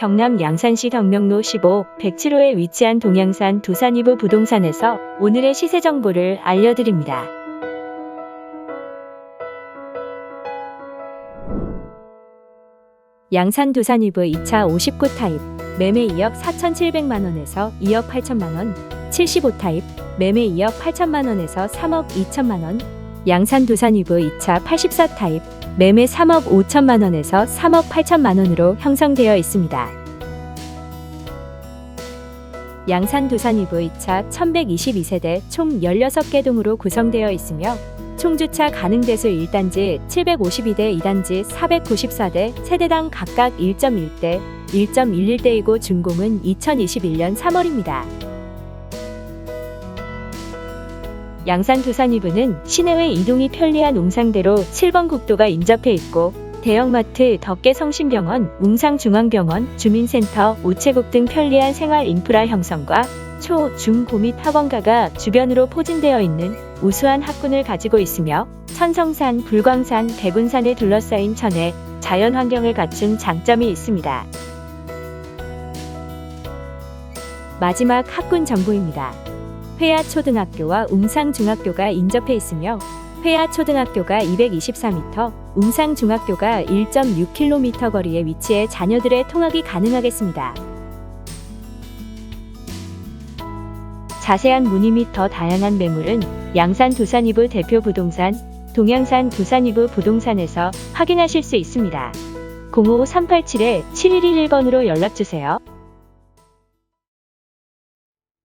경남 양산시 덕명로 15, 107호에 위치한 동양산 두산이브 부동산에서 오늘의 시세 정보를 알려드립니다. 양산 두산이브 2차 59 타입 매매 2억 4,700만 원에서 2억 8천만 원 75 타입 매매 2억 8천만 원에서 3억 2천만 원 양산 두산이브 2차 84 타입 매매 3억 5천만 원에서 3억 8천만 원으로 형성되어 있습니다. 양산 두산이브 2차 1122세대 총 16개 동으로 구성되어 있으며 총주차 가능 대수 1단지 752대 2단지 494대 세대당 각각 1.1대 1.11대이고 준공은 2021년 3월입니다. 양산 두산이브는 시내외 이동이 편리한 웅상대로 7번 국도가 인접해 있고 대형마트, 덕계 성심병원, 웅상중앙병원, 주민센터, 우체국 등 편리한 생활 인프라 형성과 초, 중, 고 및 학원가가 주변으로 포진되어 있는 우수한 학군을 가지고 있으며 천성산, 불광산, 대군산에 둘러싸인 천혜, 자연 환경을 갖춘 장점이 있습니다. 마지막 학군 정보입니다. 회야초등학교와 웅상중학교가 인접해 있으며 회야초등학교가 224m, 웅상중학교가 1.6km 거리에 위치해 자녀들의 통학이 가능하겠습니다. 자세한 문의 및 더 다양한 매물은 양산 두산이브 대표 부동산, 동양산 두산이브 부동산에서 확인하실 수 있습니다. 05387-7111번으로 연락주세요.